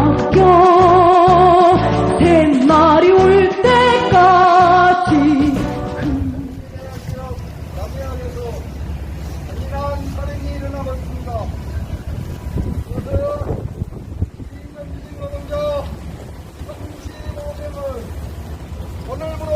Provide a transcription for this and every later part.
바뀌어 샘날이 올 때까지 남해안에서 이러한 사령이 일어나고 있습니다. 그래서 이민노동자 35명을 오늘부터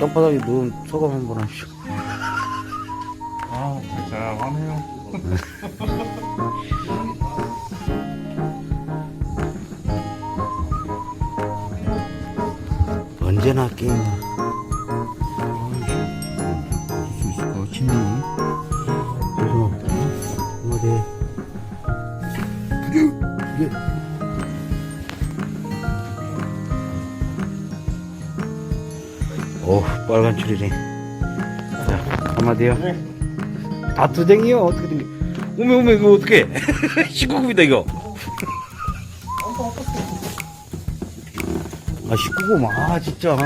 땅바닥에 누운 소감 한 번 하시죠 아, 자, 화내요. 언제나 게임. 수 있을까? 진이. 그래서, 어디. 이게. 오, 빨간 줄이네. 자, 한마디요. 다 두댕이요? 어떻게 된 게. 오메, 오메, 이거 어떻게 19금이다, 이거. 아, 19금, 아, 진짜.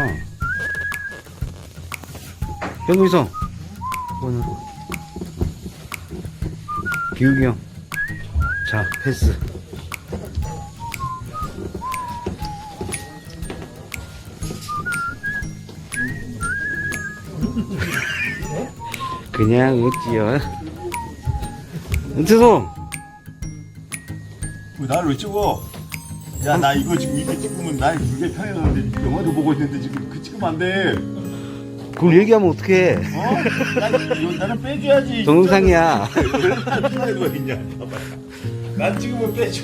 병기성. 오늘. 기욱이 형. 자, 패스. 그냥 어찌요. 은채송! 왜 나를 왜 찍어? 야, 나 이거 지금 이렇게 찍으면 나 이게 편해졌는데 영화도 보고 있는데 지금 그 찍으면 안 돼. 그걸 얘기하면 어떡해. 어? 나, 이거 나는 빼줘야지. 동영상이야. 얼마나 편해 보이냐. 봐봐. 난 찍으면 빼줘.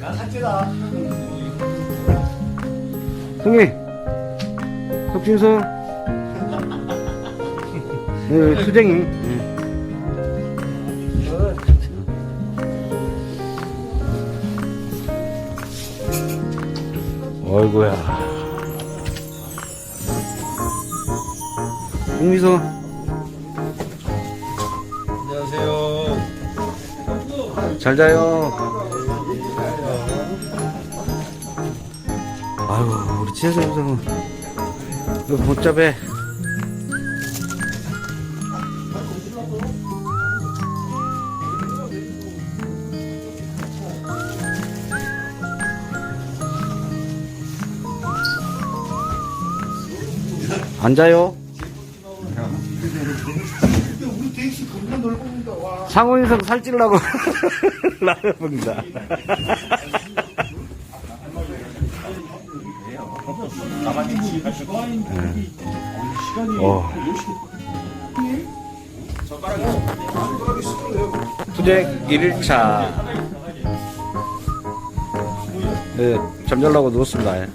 나 삭제다. 형님! 혁진선! 네, 수정이. 네. 어이구야. 홍미소. 안녕하세요. 잘 자요. 아유, 우리 지혜선 선생은 이거 못 잡해. 앉아요. 상호인성 살찌려고 나갑니다. 어. 투쟁 1일차. 네, 잠자려고 누웠습니다.